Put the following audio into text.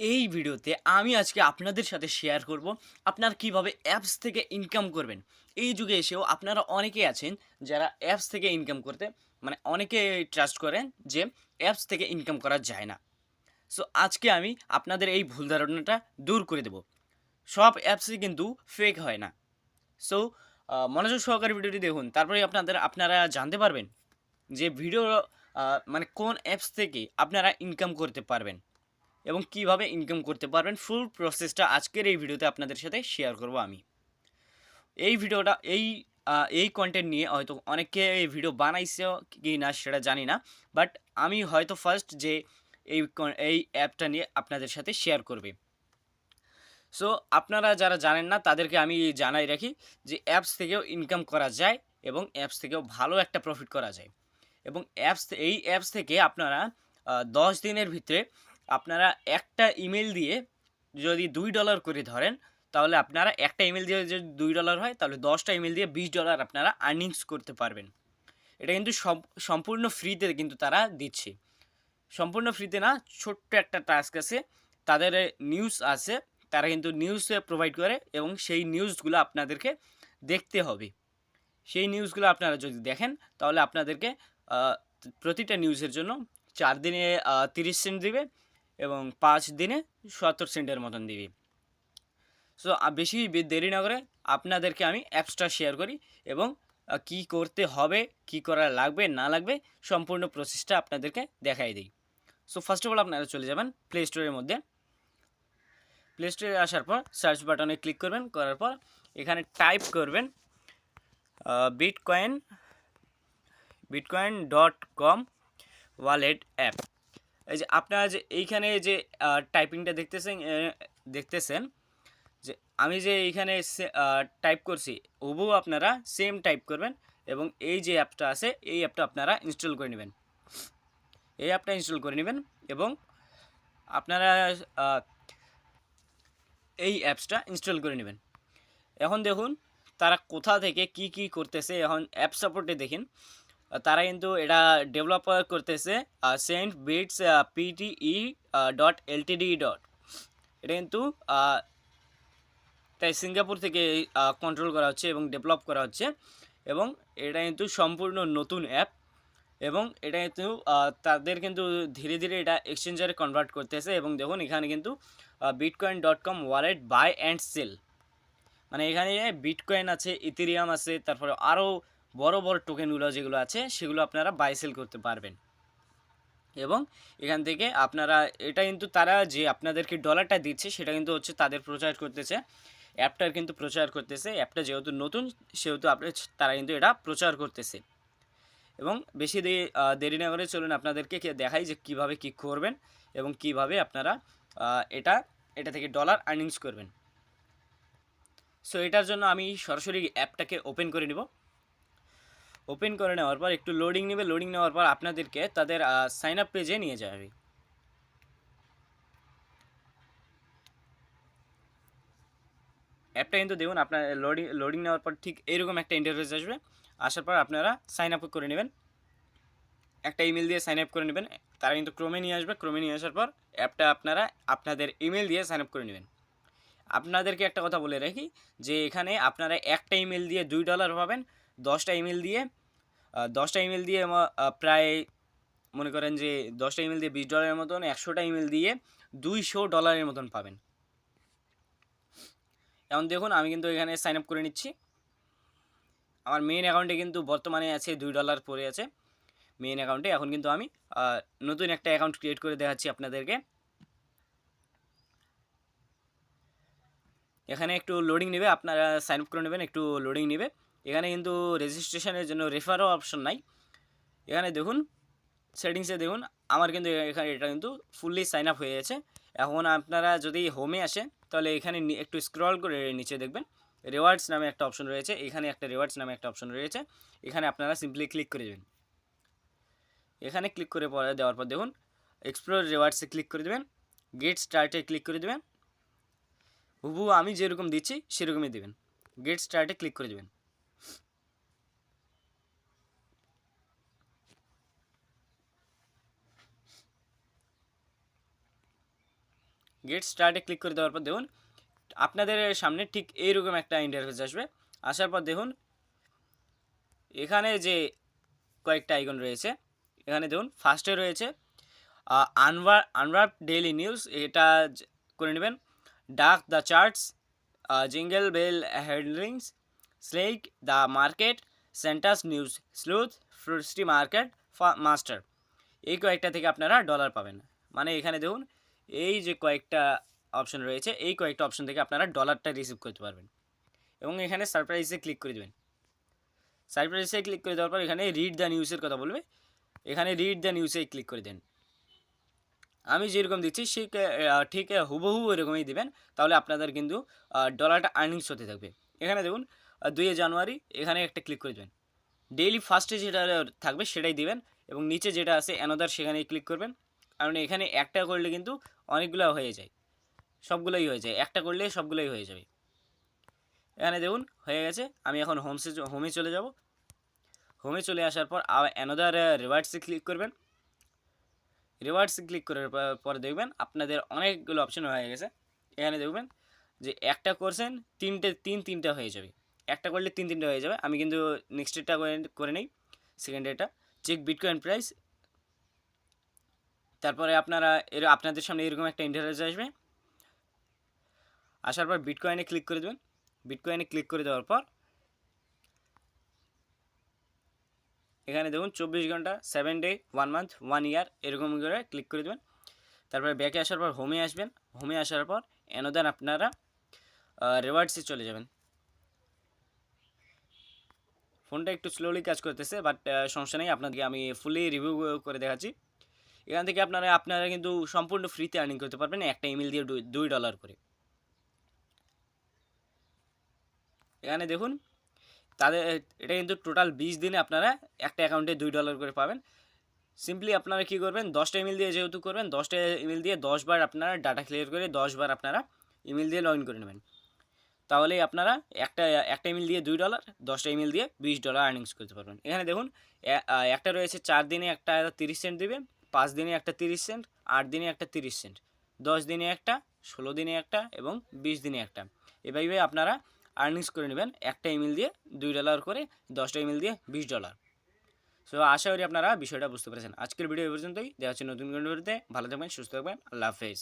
এই ভিডিওতে আমি আজকে আপনাদের সাথে শেয়ার করব আপনার কীভাবে অ্যাপস থেকে ইনকাম করবেন। এই যুগে এসেও আপনারা অনেকেই আছেন যারা অ্যাপস থেকে ইনকাম করতে মানে অনেকে ট্রাস্ট করেন যে অ্যাপস থেকে ইনকাম করা যায় না। সো আজকে আমি আপনাদের এই ভুল ধারণাটা দূর করে দেব। সব অ্যাপসই কিন্তু ফেক হয় না। সো মনোযোগ সহকারে ভিডিওটি দেখুন তারপরে আপনাদের, আপনারা জানতে পারবেন যে ভিডিও মানে কোন অ্যাপস থেকে আপনারা ইনকাম করতে পারবেন। এবং কীভাবে ইনকাম করতে পারবেন ফুল প্রসেসটা আজকের এই ভিডিওতে আপনাদের সাথে শেয়ার করব আমি। এই ভিডিওটা এই এই কন্টেন্ট নিয়ে হয়তো অনেকে এই ভিডিও বানাইছে কি না সেটা জানি না বাট আমি হয়তো ফার্স্ট যে এই এই অ্যাপটা নিয়ে আপনাদের সাথে শেয়ার করবে। সো আপনারা যারা জানেন না, তাদেরকে আমি জানাই রাখি যে অ্যাপস থেকেও ইনকাম করা যায় এবং অ্যাপস থেকেও ভালো একটা প্রফিট করা যায়। এবং অ্যাপস এই অ্যাপস থেকে আপনারা দশ দিনের ভিতরে আপনারা একটা ইমেল দিয়ে যদি দুই ডলার করে ধরেন, তাহলে আপনারা একটা ইমেল দিয়ে যদি দুই ডলার হয়, তাহলে দশটা ইমেল দিয়ে বিশ ডলার আপনারা আর্নিংস করতে পারবেন। এটা কিন্তু সম্পূর্ণ ফ্রিতে কিন্তু তারা দিচ্ছে। সম্পূর্ণ ফ্রিতে না, ছোট্ট একটা টাস্ক আছে, তাদের নিউজ আছে, তারা কিন্তু নিউজ প্রোভাইড করে এবং সেই নিউজগুলো আপনাদেরকে দেখতে হবে। সেই নিউজগুলো আপনারা যদি দেখেন, তাহলে আপনাদেরকে প্রতিটা নিউজের জন্য চার দিনে তিরিশ সেন্ট দিবে। এবং পাঁচ দিনে সত্তর সেন্টের মতন দিবি। সো বেশি দেরি না করে আপনাদেরকে আমি অ্যাপসটা শেয়ার করি এবং কি করতে হবে, কি করা লাগবে, না লাগবে সম্পূর্ণ প্রসেসটা আপনাদেরকে দেখাই দিই। সো ফার্স্ট অফ অল আপনারা চলে যাবেন প্লে স্টোরের মধ্যে। প্লে স্টোরে আসার পর সার্চ বাটনে ক্লিক করবেন, করার পর এখানে টাইপ করবেন bitcoin bitcoin dot com wallet app এই যে আপনারা যে এইখানে যে টাইপিংটা দেখতেছেন দেখতেছেন, যে আমি যে এইখানে টাইপ করছি, হুবহু আপনারা সেম টাইপ করবেন এবং এই যে অ্যাপটা আছে, এই অ্যাপটা আপনারা ইনস্টল করে নেবেন। এই অ্যাপটা ইনস্টল করে নেবেন এবং আপনারা এই অ্যাপসটা ইনস্টল করে নেবেন। এখন দেখুন, তারা কোথা থেকে কি কি করতেছে, এখন অ্যাপ সাপোর্টে দেখেন। তারা কিন্তু এটা ডেভেলপ করতেছে saint bits P T E dot L T D dot এটা কিন্তু তাই সিঙ্গাপুর থেকে কন্ট্রোল করা হচ্ছে এবং ডেভেলপ করা হচ্ছে এবং এটা কিন্তু সম্পূর্ণ নতুন অ্যাপ এবং এটা কিন্তু তাদের কিন্তু ধীরে ধীরে এটা এক্সচেঞ্জারে কনভার্ট করতেছে এবং দেখুন এখানে কিন্তু bitcoin dot com wallet buy and sell মানে এখানে বিটকয়েন আছে ইথেরিয়াম আছে, তারপরে আরও বড় বড় টোকেনগুলো যেগুলো আছে, সেগুলো আপনারা বাই সেল করতে পারবেন। এবং এখান থেকে আপনারা, এটা কিন্তু তারা যে আপনাদেরকে ডলারটা দিচ্ছে, সেটা কিন্তু হচ্ছে তাদের প্রচার করতেছে। অ্যাপটার কিন্তু প্রচার করতেছে। অ্যাপটা যেহেতু নতুন, সেহেতু আপনার তারা কিন্তু এটা প্রচার করতেছে। এবং বেশি দেরি না করে চলুন আপনাদেরকে দেখাই যে কীভাবে কি করবেন এবং কীভাবে আপনারা এটা এটা থেকে ডলার আর্নিংস করবেন। সো এটার জন্য আমি সরাসরি অ্যাপটাকে ওপেন করে নিব। ওপেন করে নেওয়ার পর, একটু লোডিং নেবে লোডিং নেওয়ার পর আপনাদেরকে তাদের সাইন আপ পেজে নিয়ে যাবে। অ্যাপটা কিন্তু দেখুন, আপনার লোডিং লোডিং নেওয়ার পর ঠিক এরকম একটা ইন্টারফেস আসবে। আসার পর আপনারা সাইন আপ করে নেবেন। একটা ইমেল দিয়ে সাইন আপ করে নেবেন। তারা কিন্তু ক্রমে নিয়ে আসবে। ক্রমে নিয়ে আসার পর অ্যাপটা আপনারা আপনাদের ইমেল দিয়ে সাইন আপ করে নেবেন। আপনাদেরকে একটা কথা বলে রাখি যে, এখানে আপনারা একটা ইমেল দিয়ে দুই ডলার পাবেন, দশটা ইমেল দিয়ে দশটা ইমেল দিয়ে প্রায় মনে করেন যে দশটা ইমেল দিয়ে বিশ ডলারের মতন, একশোটা ইমেল দিয়ে দুইশো ডলারের মতন পাবেন। এখন দেখুন, আমি কিন্তু এখানে সাইন আপ করে নিচ্ছি। আমার মেইন অ্যাকাউন্টে কিন্তু বর্তমানে আছে দুই ডলার পড়ে আছে। মেইন অ্যাকাউন্টে এখন কিন্তু আমি নতুন একটা অ্যাকাউন্ট ক্রিয়েট করে দেখাচ্ছি আপনাদেরকে। এখানে একটু লোডিং নেবে, আপনারা সাইন আপ করে নেবেন, একটু লোডিং নেবে। এখানে কিন্তু রেজিস্ট্রেশনের জন্য রেফারও অপশন নাই। এখানে দেখুন সেটিংসে দেখুন, আমার কিন্তু এখানে এটা কিন্তু ফুললি সাইন আপ হয়ে গেছে। এখন আপনারা যদি হোমে আসেন, তাহলে এখানে একটু স্ক্রল করে নিচে দেখবেন রেওয়ার্ডস নামে একটা অপশন রয়েছে। এখানে একটা রেওয়ার্ডস নামে একটা অপশন রয়েছে। এখানে আপনারা সিম্পলি ক্লিক করে দেবেন। এখানে ক্লিক করে পরে দেওয়ার পর দেখুন এক্সপ্লোর রেওয়ার্ডসে ক্লিক করে দেবেন গেট স্টার্টে ক্লিক করে দেবেন। হুবু আমি যেরকম দিচ্ছি, সেরকমই দেবেন। গেট স্টার্টে ক্লিক করে দেবেন। গেট স্টার্টে ক্লিক করে দেওয়ার পর দেখুন, আপনাদের সামনে ঠিক এইরকম একটা ইন্টারফেস আসবে। আসার পর দেখুন, এখানে যে কয়েকটা আইকন রয়েছে, এখানে দেখুন ফার্স্টে রয়েছে আনভার আনভার ডেইলি নিউজ এটা করে নেবেন। Duck the charts jingle bell headlines slack the market centaurs news sleuth frosty market master এই কয়েকটা থেকে আপনারা ডলার পাবেন। মানে এখানে দেখুন এই যে কয়েকটা অপশন রয়েছে, এই কয়েকটা অপশন থেকে আপনারা ডলারটা রিসিভ করতে পারবেন। এবং এখানে সারপ্রাইজে ক্লিক করে দেবেন। সারপ্রাইজে ক্লিক করে দেওয়ার পর এখানে রিড দ্য নিউজের কথা বলবে। এখানে রিড দ্য নিউজে ক্লিক করে দেন। আমি যেরকম দিচ্ছি, সে ঠিক হুবহু এরকমই দেবেন, তাহলে আপনাদের কিন্তু ডলারটা আর্নিংস হতে থাকবে। এখানে দেখুন দুই জানুয়ারি, এখানে একটা ক্লিক করে দেবেন। ডেইলি ফার্স্টে যেটা থাকবে সেটাই দিবেন এবং নিচে যেটা আছে অ্যানাদার সেখানে ক্লিক করবেন। কারণ এখানে একটা করলে কিন্তু অনেকগুলো হয়ে যায়। সবগুলোই হয়ে যায়। একটা করলে সবগুলোই হয়ে যাবে। এখানে দেখুন, হয়ে গেছে। আমি এখন হোমসে হোমে চলে যাব। হোমে চলে আসার পর অ্যানাদার রিওয়ার্ডসে ক্লিক করবেন। রিওয়ার্ডসে ক্লিক করার পর- দেখবেন আপনাদের অনেকগুলো অপশন হয়ে গেছে। এখানে দেখবেন যে একটা করছেন, তিনটে, তিন, তিনটা হয়ে যাবে। একটা করলে তিন, তিনটা হয়ে যাবে। আমি কিন্তু নেক্সট ডেটটা করে নেই। Second data check bitcoin price তারপরে আপনারা এর, আপনাদের সামনে এরকম একটা ইন্টারফেস আসবে। আসার পর বিটকয়েনে ক্লিক করে দেবেন। বিটকয়েনে ক্লিক করে দেওয়ার পর এখানে দেখুন চব্বিশ ঘণ্টা seven day one month one year এরকম করে ক্লিক করে দেবেন। তারপরে ব্যাকে আসার পর হোমে আসবেন। হোমে আসার পর এনোদান আপনারা রিওয়ার্ডসে চলে যাবেন। ফোনটা একটু স্লোলি কাজ করতেছে বাট সমস্যা নেই। আপনাদেরকে আমি ফুলি রিভিউ করে দেখাচ্ছি। এখান থেকে আপনারা আপনারা কিন্তু সম্পূর্ণ ফ্রিতে আর্নিং করতে পারবেন। একটা ইমেল দিয়ে দুই- ডলার করে। এখানে দেখুন, তাদের, এটা কিন্তু টোটাল বিশ দিনে আপনারা একটা অ্যাকাউন্টে দুই ডলার করে পাবেন। সিম্পলি আপনারা কী করবেন, দশটা ইমেল দিয়ে যেহেতু করবেন, দশটা ইমেল দিয়ে দশবার আপনারা ডাটা ক্লিয়ার করে দশবার আপনারা ইমেল দিয়ে লগ ইন করে নেবেন। তাহলেই আপনারা একটা একটা ইমেল দিয়ে দুই ডলার দশটা ইমেল দিয়ে বিশ ডলার আর্নিংস করতে পারবেন। এখানে দেখুন একটা রয়েছে চার দিনে একটা তিরিশ সেন্ট দিবে পাঁচ দিনে একটা তিরিশ সেন্ট, আট দিনে একটা তিরিশ সেন্ট, দশ দিনে একটা, ষোলো দিনে একটা এবং বিশ দিনে একটা। এভাবে আপনারা আর্নিংস করে নেবেন একটা ইমেল দিয়ে দুই ডলার করে দশটা ইমেল দিয়ে বিশ ডলার সো আশা করি আপনারা বিষয়টা বুঝতে পেরেছেন। আজকের ভিডিও পর্যন্তই। দেখা হচ্ছে নতুন কোনো ভালো থাকবেন, সুস্থ থাকবেন। আল্লাহ হাফেজ।